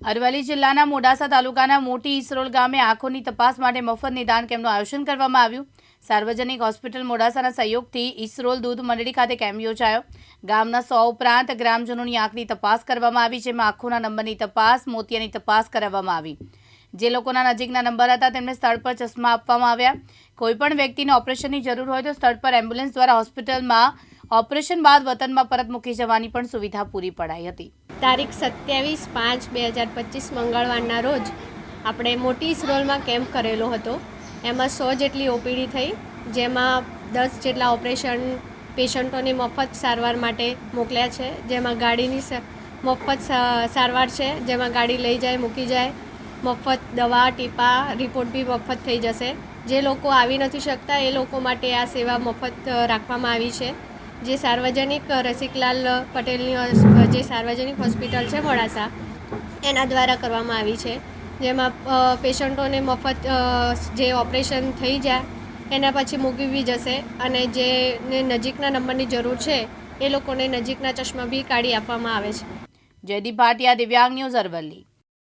અરવલ્લી જિલ્લાના મોડાસા તાલુકાના મોટી ઈસરોલ ગામે આંખોની તપાસ માટે મફત નિદાન કેમ્પનું આયોજન કરવામાં આવ્યું. સાર્વજનિક હોસ્પિટલ મોડાસાના સહયોગથી ઈસરોલ દૂધ મંડળી ખાતે કેમ્પ યોજાયો. ગામના સો ઉપરાંત ગ્રામજનોની આંખની તપાસ કરવામાં આવી, જેમાં આંખોના નંબરની તપાસ, મોતિયાની તપાસ કરાવવામાં આવી. જે લોકોના નજીકના નંબર હતા, તેમને સ્થળ પર ચશ્મા આપવામાં આવ્યા. કોઈપણ વ્યક્તિને ઓપરેશનની જરૂર હોય તો સ્થળ પર એમ્બ્યુલન્સ દ્વારા હોસ્પિટલમાં ઓપરેશન બાદ વતનમાં પરત મૂકી જવાની પણ સુવિધા પૂરી પડાઈ હતી. તારીખ સત્યાવીસ પાંચ બે હજાર પચીસ મંગળવારના રોજ આપણે મોટી ઇસરોલમાં કેમ્પ કરેલો હતો. એમાં સો જેટલી ઓપીડી થઈ, જેમાં દસ જેટલા ઓપરેશન પેશન્ટોને મફત સારવાર માટે મોકલ્યા છે. જેમાં ગાડીની મફત સારવાર છે, જેમાં ગાડી લઈ જાય, મૂકી જાય, મફત દવા, ટીપા, રિપોર્ટ બી મફત થઈ જશે. જે લોકો આવી નથી શકતા, એ લોકો માટે આ સેવા મફત રાખવામાં આવી છે. જે સાર્વજનિક રસિકલાલ પટેલની જે સાર્વજનિક હોસ્પિટલ છે મોડાસા એના દ્વારા કરવામાં આવી છે. જેમાં પેશન્ટોને મફત જે ઓપરેશન થઈ જાય, એના પછી મૂકી બી જશે અને જેને નજીકના નંબરની જરૂર છે, એ લોકોને નજીકના ચશ્મા બી કાઢી આપવામાં આવે છે. જયદીપ ભાટિયા, દિવ્યાંગ ન્યૂઝ અરવલ્લી.